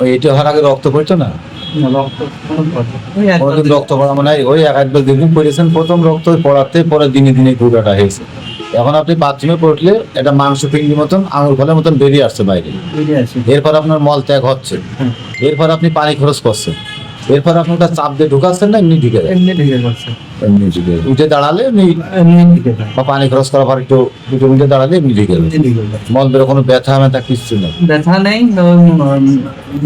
ওই এটি হওয়ার আগে রক্ত পড়তো না? রক্ত কোনোদিন রক্ত পড়া মানে ওই এক একবার দিন পড়েছেন প্রথম রক্ত পড়াতে পরে দিনে দিনে ঘুরাটা হয়েছে। এখন আপনি বাথরুমে পড়লে এটা মাংস পিঙ্গি মতন আঙুর ফলের মতন বেরিয়ে আসছে বাইরে। এরপর আপনার মল ত্যাগ হচ্ছে। হ্যাঁ। এরপর আপনি পানি খরচ করছেন। এরপর আপনি ওটা চাপ দিয়ে ঢুকাচ্ছেন না এমনি ঢুকে যায় এমনি ঢুকে যাচ্ছে। এমনি ঢুকে যায়। উঠে দাঁড়ালে এমনি এমনি ঢুকে যায় বা পানি খরচ করার পর একটু দুটো মিনিটে দাঁড়ালে এমনি ঢুকে যাবে। এমনি যায় মল বেরো কোনো ব্যথা ম্যাথা কিচ্ছু নেই। ব্যথা নেই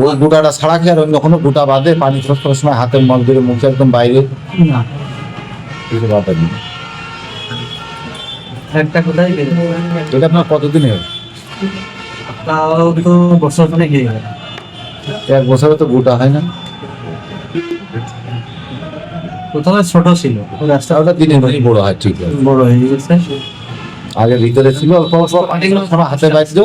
ওই গোটাটা ছাড়া কি আর অন্য কোনো গোটা বাদে পানি খরচ করার সময় হাতের মল বেরো মুখে একদম বাইরে? না। কিছু বাধা নেই। একটা কোথায় এটা আপনার কতদিন হবে তাও তো বছর খানে গিয়ে গেল। এক বছরে তো গোটা হয় না। প্রথমে ছোট ছিল। রাস্তা ওটা দিনে দিনে বড় হয় ঠিক আছে। বড় হয়ে গেছে। আগে ভিতরে ছিল অল্প অল্প পানিগুলো সব হাতে বাইছিল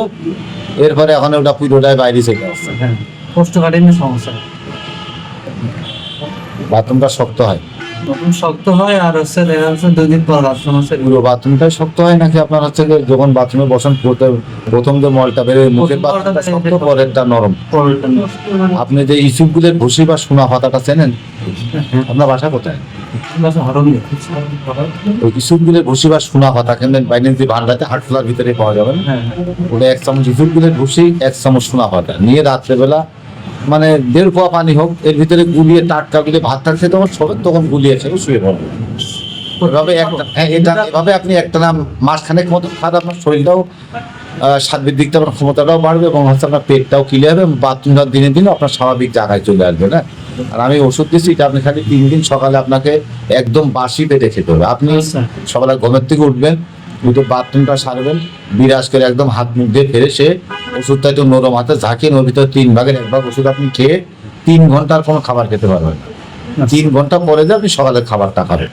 এরপরে এখন ওটা পুরোটাই বাইরে চলে আসছে। হ্যাঁ কোষ্ঠকাঠিন্য সমস্যা। বাথরুমটা শক্ত হয়। নতুন শক্ত হয় আর হচ্ছে দেখা যাচ্ছে দুই দিন পর বাথরুম হচ্ছে পুরো বাথরুমটাই শক্ত হয় নাকি আপনার হচ্ছে যে যখন বাথরুমে বসেন প্রথম- প্রথম যে মলটা মুখের বাথরুমটা শক্ত পরেরটা নরম। আপনি যে ইসুপগুলের ভুসি বা সোনা পাতাটা চেনেন আপনার বাসা কোথায়? ইসুপগুলের ভুসি বা সোনা পাতা কেমন বাইরে যে ভান্ডাতে হাটফুলার ভিতরে পাওয়া যাবে না? হ্যাঁ ওটা এক চামচ ইসুপগুলের ভুসি এক চামচ সোনা পাতা। নিয়ে রাত্রেবেলা মানে দেড় পোয়া পানি হোক এর ভিতরে গুলিয়ে টাটকা গুলিয়ে ভাত টাট খেতে তখন সবে তখন গুলিয়ে খেয়ে শুয়ে পড়বে। এভাবে একটা হ্যাঁ এটা এভাবে আপনি একটা নাম মাসখানেক মতো খান আপনার শরীরটাও সার্বিক দিকটা আপনার ক্ষমতাটাও বাড়বে এবং হচ্ছে আপনার পেটটাও ক্লিয়ার হবে বাথরুমটা দিনে দিনে আপনার স্বাভাবিক জায়গায় চলে আসবে না? আর আমি ওষুধ দিচ্ছি এটা আপনি খালি তিন দিন সকালে আপনাকে একদম বাসি পেটে খেতে হবে। আপনি আচ্ছা। সকালে ঘুমের থেকে উঠবেন উঠে বাথরুমটা সারবেন। বিরাজ করে একদম হাত মুখ দিয়ে ফেরে সে ওষুধটা একটু নরম হাতে ঝাঁকিয়ে ওর ভিতরে তিন ভাগের এক ভাগ ওষুধ আপনি খেয়ে তিন ঘণ্টার কোনো খাবার খেতে পারবেন না। তিন ঘণ্টা পরে যে আপনি সকালে খাবারটা খাবেন।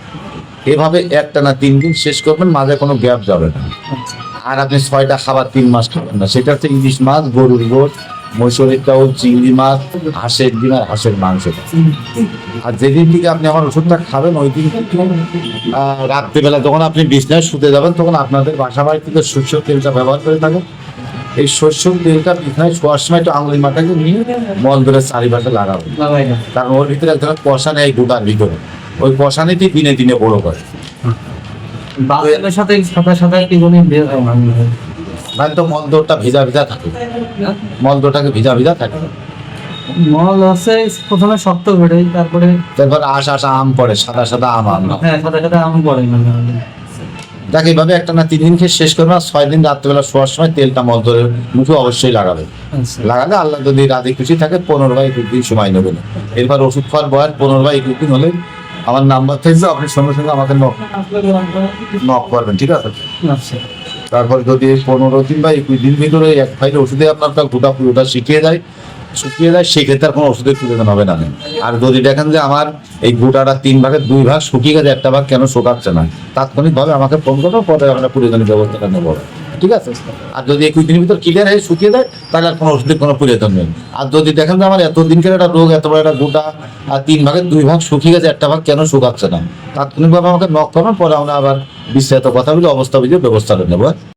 এভাবে একটা না তিন দিন শেষ করবেন মাঝে কোনো গ্যাপ যাবে না। আচ্ছা। আর আপনি ছয়টা খাবার তিন মাস খাবেন না। সেটা হচ্ছে ইলিশ মাছ গরুর গোট চাউল চিংড়ি মাছ হাঁসের ডিম আর হাঁসের মাংস। আর যেদিন থেকে আপনি আমার ওষুধটা খাবেন ওই দিন রাত্রিবেলা যখন আপনি বিছনায় শুতে যাবেন তখন আপনাদের বাসা বাড়ি থেকে সরষের তেলটা ব্যবহার করে থাকেন। এই সরষের তেলটা বিছনায় শোয়ার সময় একটু আঙুলি মাথাকে নিয়ে মন্দিরের চারিপাশে লাগাবেন কারণ ওর ভিতরে এক ধরনের কষা নেই গোটার ভিতরে। ওই কষানিতেই দিনে দিনে বড় করে। বাথরুমের সাথে সাথে সাথে কি মানে তো মলদোরটা ভিজা ভিজা থাকে। মলদোরটাকে ভিজা ভিজা থাকে। মল হচ্ছে প্রথমে শক্ত বেড়ে তারপরে তারপর আশ আশা আম পড়ে সাদা সাদা আম আম। হ্যাঁ সাথে সাথে আম পড়ে দেখ এইভাবে একটা না তিন দিন খেয়ে শেষ করবে আর ছয় দিন রাত্রেবেলা শোয়ার সময় তেলটা মলদোরের মুখে অবশ্যই লাগাবে। আচ্ছা। লাগালে আল্লাহ যদি রাতে খুশি থাকে পনেরো বা একুশ দিন সময় নেবে না। এরপর ওষুধ খাওয়ার বয়স পনেরো বা একুশ দিন হলে আমার নাম্বার থেকে আপনি সঙ্গে সঙ্গে আমাকে নক নক করবেন ঠিক আছে? আচ্ছা। তারপর যদি পনেরো দিন বা একুশ দিন ভিতরে এক ফাইলে ওষুধে আপনার একটা গোটা পুরোটা শিখিয়ে দেয় শুকিয়ে দেয় সেক্ষেত্রে আর কোনো ওষুধের প্রয়োজন হবে না। আর যদি দেখেন যে আমার এই গোটাটা তিন ভাগের দুই ভাগ শুকিয়ে গেছে, একটা ভাগ কেন শোকাচ্ছে না? তাৎক্ষণিকভাবে আমাকে ফোন করব পরে আমরা প্রয়োজনীয় ব্যবস্থাটা নেব। ঠিক আছে? আর যদি একুশ দিনের ভিতর ক্লিয়ার হয়ে শুকিয়ে দেয় তাহলে আর কোনো ওষুধের কোনো প্রয়োজন নেই। আর যদি দেখেন যে আমার এত দিনকার একটা রোগ, এত বড় একটা গোটা, আর তিন ভাগের দুই ভাগ শুকিয়ে গেছে, একটা ভাগ কেন শুকাচ্ছে না? তাৎক্ষণিকভাবে আমাকে নক করবেন পরে আমরা আবার বিস্তারিত কথা বলে অবস্থা বুঝে ব্যবস্থা নেব?